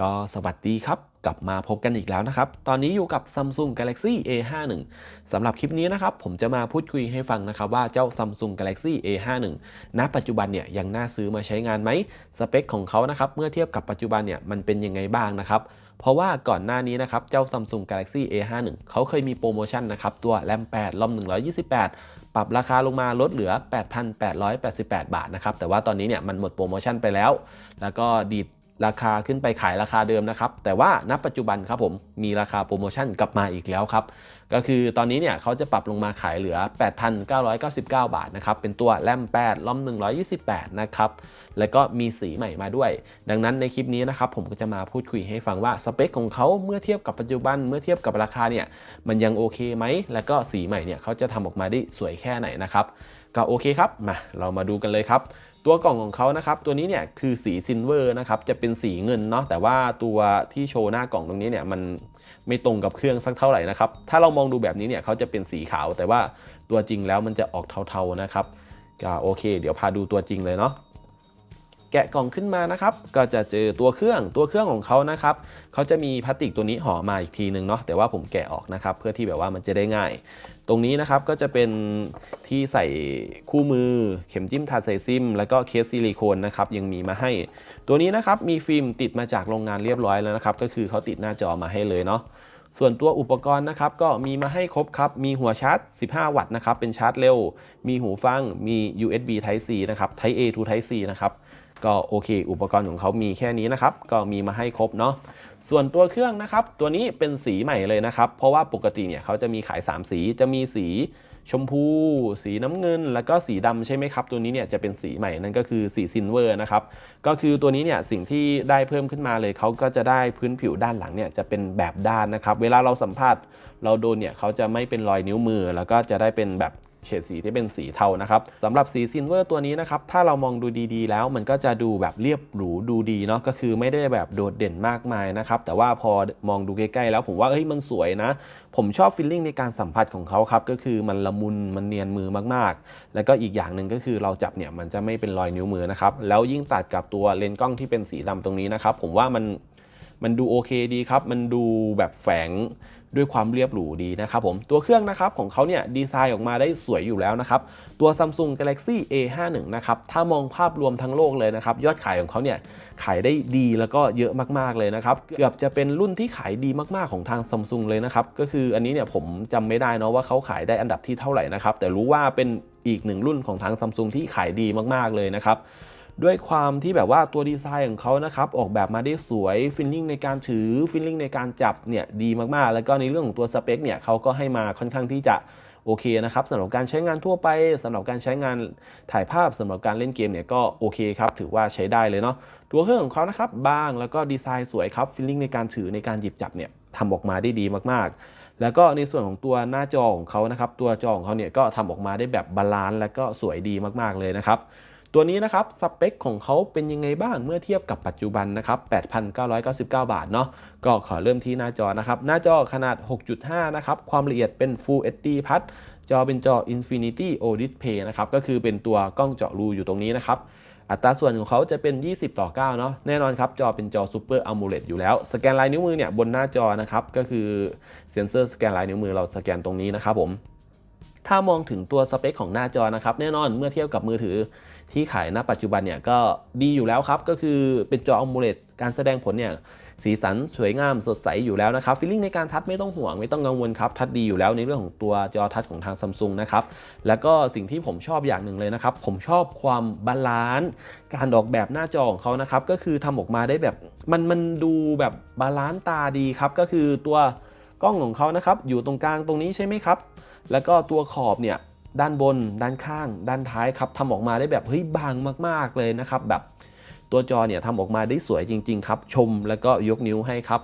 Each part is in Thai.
ก็สวัสดีครับ กลับมาพบกันอีกแล้วนะครับ ตอนนี้อยู่กับ Samsung Galaxy A51 สำหรับคลิปนี้นะครับ ผมจะมาพูดคุยให้ฟังนะครับ ว่าเจ้า Samsung Galaxy A51 ณ ปัจจุบันเนี่ยยังน่าซื้อมาใช้งานไหมสเปคของเขานะครับ เมื่อเทียบกับปัจจุบันเนี่ยมันเป็นยังไงบ้างนะครับเพราะว่าก่อนหน้านี้นะครับ เจ้า Samsung Galaxy A51 เขาเคยมีโปรโมชั่นนะครับ ตัว RAM 8 ROM 128 ปรับราคาลงมาลดเหลือ 8,888 บาทนะครับ แต่ว่าตอนนี้เนี่ยมันหมดโปรโมชั่นไปแล้ว แล้วก็ดีด ราคาขึ้นไปขายราคาเดิมนะครับ แต่ว่าณปัจจุบันครับผมมีราคาโปรโมชั่นกลับมาอีกแล้วครับ ก็คือตอนนี้เนี่ยเขาจะปรับลงมาขายเหลือ 8,999 บาทนะครับเป็นตัวแรม8 ROM 128 นะครับ แล้วก็มีสีใหม่มาด้วย ดังนั้นในคลิปนี้นะครับผมก็จะมาพูดคุยให้ฟังว่าสเปคของเขาเมื่อเทียบกับปัจจุบันเมื่อเทียบกับราคาเนี่ยมันยังโอเคไหมแล้วก็สีใหม่เนี่ยเขาจะทำออกมาได้สวยแค่ไหนนะครับก็โอเคครับมาเรามาดูกันเลยครับ ตัวกล่องของเขานะครับ ตัวนี้เนี่ยคือสีซิลเวอร์นะครับ จะเป็นสีเงินเนาะ แต่ว่าตัวที่โชว์หน้ากล่องตรงนี้เนี่ยมันไม่ตรงกับเครื่องสักเท่าไหร่นะครับ ถ้าเรามองดูแบบนี้เนี่ยเขาจะเป็นสีขาว แต่ว่าตัวจริงแล้วมันจะออกเทาๆนะครับก็โอเค เดี๋ยวพาดูตัวจริงเลยเนาะ แกะกล่องขึ้นมานะครับ ก็จะเจอตัวเครื่องตัวเครื่องของเขานะครับเขาจะมีพลาสติกตัวนี้ห่อมาอีกทีหนึ่งเนาะแต่ว่าผมแกะออกนะครับ เพื่อที่แบบว่ามันจะได้ง่าย ตรงนี้นะครับก็จะเป็นที่ใส่คู่มือเข็มจิ้มถาใส่ซิม แล้วก็เคสซิลิโคนนะครับยังมีมาให้ ตัวนี้นะครับมีฟิล์มติดมาจากโรงงานเรียบร้อยแล้วนะครับ ก็คือเขาติดหน้าจอมาให้เลยเนาะส่วนตัวอุปกรณ์นะครับก็มีมาให้ครบครับ มีหัวชาร์จ 15 วัตต์นะครับ เป็นชาร์จเร็ว มีหูฟัง มี USB Type C นะครับ Type A to Type C นะครับ ก็โอเค อุปกรณ์ของเขามีแค่นี้นะครับ ก็มีมาให้ครบเนาะส่วนตัวเครื่องนะครับ ตัวนี้เป็นสีใหม่เลยนะครับ เพราะว่าปกติเนี่ยเขาจะมีขาย 3 สีจะมีสีชมพู สีน้ำเงิน แล้วก็สีดำใช่ไหมครับ ตัวนี้เนี่ยจะเป็นสีใหม่นั่นก็คือสีซิลเวอร์นะครับ ก็คือตัวนี้เนี่ยสิ่งที่ได้เพิ่มขึ้นมาเลยเขาก็จะได้พื้นผิวด้านหลังเนี่ยจะเป็นแบบด้านนะครับ เวลาเราสัมผัสเราโดนเนี่ยเขาจะไม่เป็นรอยนิ้วมือ แล้วก็จะได้เป็นแบบ เฉดสีที่เป็นสีเทานะครับสำหรับสีซิลเวอร์ตัวนี้นะครับถ้าเรามองดูดีๆ แล้วมันก็จะดูแบบเรียบหรูดูดีเนาะก็คือไม่ได้แบบโดดเด่นมากมายนะครับแต่ว่าพอมองดูใกล้ๆแล้วผมว่าเฮ้ยมันสวยนะ ผมชอบฟีลลิ่งในการสัมผัสของเขาครับก็คือมันละมุนมันเนียนมือมากๆ แล้วก็อีกอย่างหนึ่งก็คือเราจับเนี่ยมันจะไม่เป็นรอยนิ้วมือนะครับแล้วยิ่งตัดกับตัวเลนส์กล้องที่เป็นสีดำตรงนี้นะครับผมว่ามันมันดูโอเคดีครับ มันดูแบบแฝง ด้วยความเรียบหรูดีนะครับผมตัวเครื่องนะครับของเขาเนี่ยดีไซน์ออกมาได้สวยอยู่แล้วนะครับตัว Samsung Galaxy A51 นะครับถ้ามองภาพรวมทั้งโลกเลยนะครับยอดขายของเขาเนี่ยขายได้ดีแล้วก็เยอะมากๆเลยนะครับเกือบจะเป็นรุ่นที่ขายดีมากๆของทาง Samsung เลยนะครับก็คืออันนี้เนี่ยผมจำไม่ได้นะว่าเขาขายได้อันดับที่เท่าไหร่นะครับแต่รู้ว่าเป็นอีกหนึ่งรุ่นของทาง Samsung ที่ขายดีมากๆเลยนะครับ ด้วยความที่แบบว่าตัวดีไซน์ของเขานะครับออกแบบมาได้สวยฟิลลิ่งในการถือฟิลลิ่งในการจับเนี่ยดีมากๆ แล้วก็ในเรื่องของตัวสเปคเนี่ยเขาก็ให้มาค่อนข้างที่จะโอเคนะครับสำหรับการใช้งานทั่วไปสำหรับการใช้งานถ่ายภาพสำหรับการเล่นเกมเนี่ยก็โอเคครับถือว่าใช้ได้เลยเนาะตัวเครื่องของเขานะครับบางแล้วก็ดีไซน์สวยครับฟิลลิ่งในการถือในการหยิบจับเนี่ยทำออกมาได้ดีมากๆ แล้วก็ในส่วนของตัวหน้าจอของเขานะครับตัวจอของเขาเนี่ยก็ทำออกมาได้แบบบาลานซ์และก็สวยดีมากๆเลยนะครับ ตัวนี้นะครับสเปคของเขาเป็นยังไงบ้างเมื่อเทียบกับปัจจุบันนะครับ 8,999 บาทเนาะก็ขอเริ่มที่หน้าจอนะครับ หน้าจอขนาด 6.5 นะครับ ความละเอียดเป็น Full HD พัดจอเป็นจอ Infinity O Display นะครับ ก็คือเป็นตัวกล้องเจาะรูอยู่ตรงนี้นะครับ อัตราส่วนของเขาจะเป็น 20 ต่อ 9 เนาะแน่นอนครับ จอเป็นจอ Super AMOLED อยู่แล้ว สแกนลายนิ้วมือเนี่ยบนหน้าจอนะครับ ก็คือเซ็นเซอร์สแกนลายนิ้วมือเราสแกนตรงนี้นะครับผมถ้ามองถึงตัวสเปคของหน้าจอนะครับ แน่นอนเมื่อเทียบกับมือถือ ที่ขายณปัจจุบันเนี่ยก็ดีอยู่แล้วครับ ก็คือเป็นจอ AMOLED การแสดงผลเนี่ยสีสันสวยงามสดใสอยู่แล้วนะครับฟีลลิ่งในการทัชไม่ต้องห่วงไม่ต้องกังวลครับ ทัชดีอยู่แล้วในเรื่องของตัวจอทัชของทางซัมซุงนะครับ แล้วก็สิ่งที่ผมชอบอย่างหนึ่งเลยนะครับ ผมชอบความบาลานซ์การออกแบบหน้าจอของเขานะครับ ก็คือทำออกมาได้แบบมันมันดูแบบบาลานซ์ตาดีครับ ก็คือตัวกล้องของเขานะครับ อยู่ตรงกลางตรงนี้ใช่ไหมครับ แล้วก็ตัวขอบเนี่ย ด้านบน ด้านข้าง ด้านท้ายครับทำออกมาได้แบบเฮ้ยบางมากๆเลยนะครับ แบบตัวจอเนี่ยทำออกมาได้สวยจริง ๆ ครับ ชมแล้วก็ยกนิ้วให้ครับ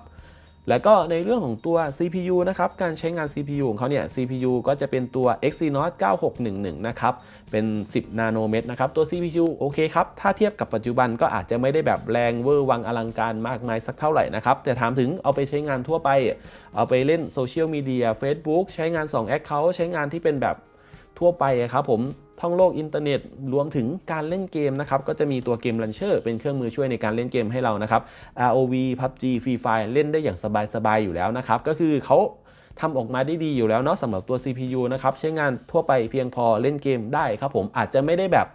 แล้วก็ในเรื่องของตัว CPU นะครับ การใช้งาน CPU ของเขาเนี่ย CPU ก็จะเป็นตัว Exynos 9611 นะครับ เป็น 10 นาโนเมตรนะครับ ตัว CPU โอเคครับ ถ้าเทียบกับปัจจุบันก็อาจจะไม่ได้แบบแรงเวอร์วังอลังการมากมายสักเท่าไหร่นะครับ แต่ถามถึงเอาไปใช้งานทั่วไป เอาไปเล่นโซเชียลมีเดีย Facebook ใช้งาน 2 Account ใช้งานที่เป็นแบบ ทั่วไปอะครับผมท่องโลกอินเทอร์เน็ตรวมถึงการเล่นเกมนะครับก็จะมีตัวเกม Launcher เป็นเครื่องมือช่วยในการเล่นเกมให้เรานะครับ ROV PUBG Free Fire เล่นได้อย่างสบายๆอยู่แล้วนะครับก็คือเขาทำออกมาได้ดีอยู่แล้วเนาะสำหรับตัว CPU นะครับใช้งานทั่วไปเพียงพอเล่นเกมได้ครับผมอาจจะไม่ได้แบบ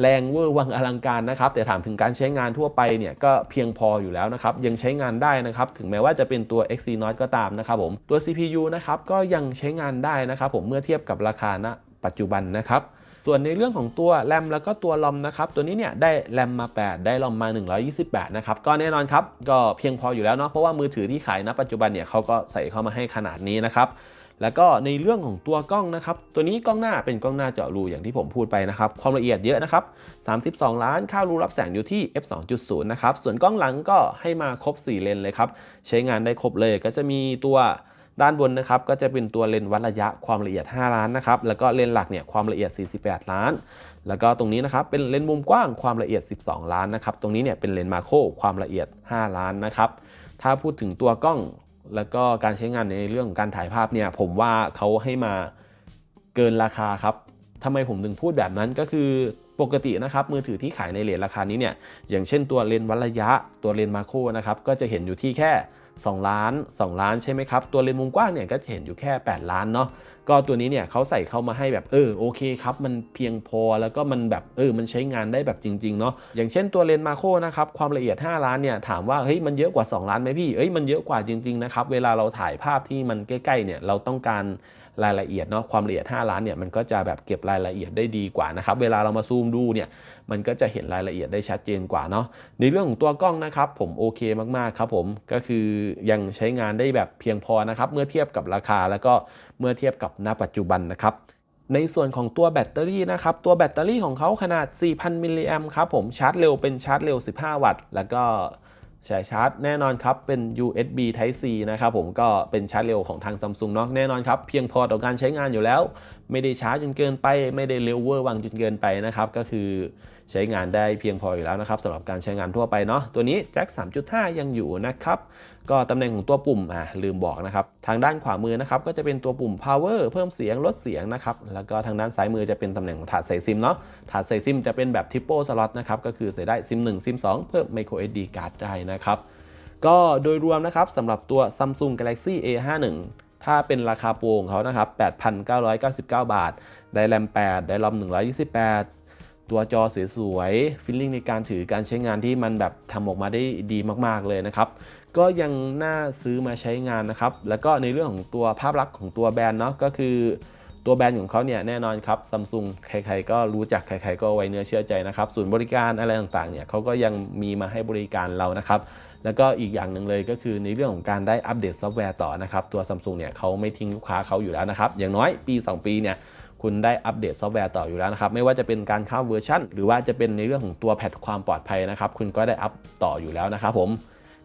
แรงเวอร์วังอลังการนะครับ แต่ถามถึงการใช้งานทั่วไปเนี่ยก็เพียงพออยู่แล้วนะครับ ยังใช้งานได้นะครับ ถึงแม้ว่าจะเป็นตัว Exynos ก็ตามนะครับผม ตัว CPU นะครับก็ยังใช้งานได้นะครับผมเมื่อเทียบกับราคาณ ปัจจุบันนะครับส่วนในเรื่องของตัวแรมแล้วก็ตัวลอมนะครับตัวนี้เนี่ยได้แรมมา 8 ได้ลอมมา 128 นะครับก็แน่นอนครับก็เพียงพออยู่แล้วเนาะเพราะว่ามือถือที่ขายณปัจจุบันเนี่ยเขาก็ใส่เข้ามาให้ขนาดนี้นะครับแล้วก็ในเรื่องของตัวกล้องนะครับตัวนี้กล้องหน้าเป็นกล้องหน้าเจาะรูอย่างที่ผมพูดไปนะครับความละเอียดเยอะนะครับ32 ล้านค่ารูรับแสงอยู่ที่ f 2.0นะครับส่วนกล้องหลังก็ให้มาครบ 4 เลนเลยครับใช้งานได้ครบเลยก็จะมีตัว ด้านบนนะครับก็จะเป็นตัวเลนส์วัดระยะความละเอียด 5 ล้านนะครับแล้วก็เลนส์หลักเนี่ยความละเอียด 48 ล้าน แล้วก็ตรงนี้นะครับเป็นเลนส์มุมกว้างความละเอียด 12 ล้านนะครับตรงนี้เนี่ยเป็นเลนส์มาโครความละเอียด 5 ล้านนะครับถ้าพูดถึงตัวกล้องแล้วก็การใช้งานในเรื่องของการถ่ายภาพเนี่ยผมว่าเขาให้มาเกินราคาครับทำไมผมถึงพูดแบบนั้นก็คือปกตินะครับมือถือที่ขายในเลทราคานี้เนี่ยอย่างเช่นตัวเลนส์วัดระยะตัวเลนส์มาโครนะครับก็จะเห็นอยู่ที่แค่ 2 ล้าน 2 ล้านใช่ไหมครับ ตัวเลนส์มุมกว้างเนี่ยก็เห็นอยู่แค่ 8 ล้านเนาะก็ตัวนี้เนี่ยเขาใส่เข้ามาให้แบบเออโอเคครับ มันเพียงพอแล้วก็มันแบบเออมันใช้งานได้แบบจริงๆเนาะอย่างเช่นตัวเลนส์มาโครนะครับความละเอียด 5 ล้านเนี่ยถามว่าเฮ้ยมันเยอะกว่า 2 ล้านไหมพี่เอ้ยมันเยอะกว่าจริงๆนะครับเวลาเราถ่ายภาพที่มันใกล้ๆเนี่ยเราต้องการ รายละเอียดเนาะความละเอียด 5 ล้านเนี่ยมันก็จะแบบเก็บรายละเอียดได้ดีกว่านะครับเวลาเรามาซูมดูเนี่ยมันก็จะเห็นรายละเอียดได้ชัดเจนกว่าเนาะในเรื่องของตัวกล้องนะครับผมโอเคมากๆครับผมก็คือยังใช้งานได้แบบเพียงพอนะครับเมื่อเทียบกับราคาแล้วก็เมื่อเทียบกับณปัจจุบันนะครับในส่วนของตัวแบตเตอรี่นะครับ ตัวแบตเตอรี่ของเขาขนาด 4,000 มิลลิแอมครับผมชาร์จเร็วเป็นชาร์จเร็ว 15 วัตต์ แล้วก็ สายชาร์จแน่นอนครับ เป็น USB Type C นะครับผมก็เป็นชาร์จเร็วของทาง Samsung เนาะแน่นอนครับ เพียงพอต่อการใช้งานอยู่แล้ว ไม่ได้ช้าจนเกินไป ไม่ได้เร็วเวอร์วังจนเกินไปนะครับ ก็คือ ใช้งานได้เพียงพออยู่แล้วนะครับสำหรับการใช้งานทั่วไปเนาะตัวนี้แจ็ค 3.5 ยังอยู่นะครับก็ตำแหน่งของตัวปุ่มอ่าลืมบอกนะครับทางด้านขวามือนะครับก็จะเป็นตัวปุ่ม power เพิ่มเสียงลดเสียงนะครับแล้วก็ทางด้านซ้ายมือจะเป็นตำแหน่งของถาดใส่ซิมเนาะถาดใส่ซิมจะเป็นแบบ triple slot นะครับก็คือใส่ได้ซิม1ซิม2เพิ่ม micro SD card ได้นะครับก็โดยรวมนะครับสำหรับตัว Samsung Galaxy A51 ถ้าเป็นราคาโปรของเขานะครับ 8,999 บาท ได้แรม 8 ได้รอม 128 ตัวจอสวยๆฟิลลิ่งในการถือการใช้งานที่มันแบบทำออกมาได้ดีมากๆเลยนะครับ ก็ยังน่าซื้อมาใช้งานนะครับ แล้วก็ในเรื่องของตัวภาพลักษณ์ของตัวแบรนด์เนาะก็คือตัวแบรนด์ของเขาเนี่ยแน่นอนครับซัมซุงใครๆก็รู้จักใครๆก็ไว้เนื้อเชื่อใจนะครับศูนย์บริการอะไรต่างๆเนี่ยเขาก็ยังมีมาให้บริการเรานะครับ แล้วก็อีกอย่างหนึ่งเลยก็คือในเรื่องของการได้อัปเดตซอฟต์แวร์ต่อนะครับ ตัวซัมซุงเนี่ยเขาไม่ทิ้งลูกค้าเขาอยู่แล้วนะครับ อย่างน้อยปี 2 ปีเนี่ย คุณได้อัปเดตซอฟต์แวร์ต่ออยู่แล้วนะครับ ไม่ว่าจะเป็นการข้ามเวอร์ชันหรือว่าจะเป็นในเรื่องของตัวแพทความปลอดภัยนะครับ คุณก็ได้อัปต่ออยู่แล้วนะครับผม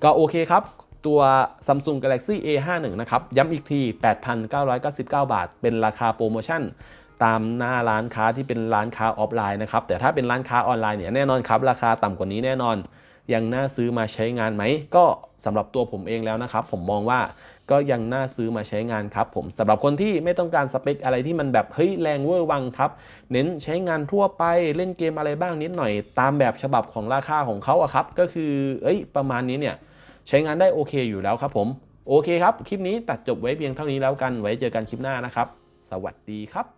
ก็โอเคครับ ตัว Samsung Galaxy A51 นะครับ ย้ำอีกที 8,999 บาท เป็นราคาโปรโมชั่น ตามหน้าร้านค้าที่เป็นร้านค้าออฟไลน์นะครับ แต่ถ้าเป็นร้านค้าออนไลน์เนี่ยแน่นอนครับ ราคาต่ำกว่านี้แน่นอน ยังน่าซื้อมาใช้งานไหม ก็สำหรับตัวผมเองแล้วนะครับ ผมมองว่าก็ยังน่าซื้อมาใช้งานครับผมสำหรับคนที่ไม่ต้องการสเปคอะไรที่มันแบบเฮ้ยแรงเวอร์วังครับ เน้นใช้งานทั่วไปเล่นเกมอะไรบ้างนิดหน่อย ตามแบบฉบับของราคาของเขาอะครับ ก็คือเอ้ยประมาณนี้เนี่ยใช้งานได้โอเคอยู่แล้วครับผมโอเคครับ คลิปนี้ตัดจบไว้เพียงเท่านี้แล้วกันไว้เจอกันคลิปหน้านะครับ สวัสดีครับ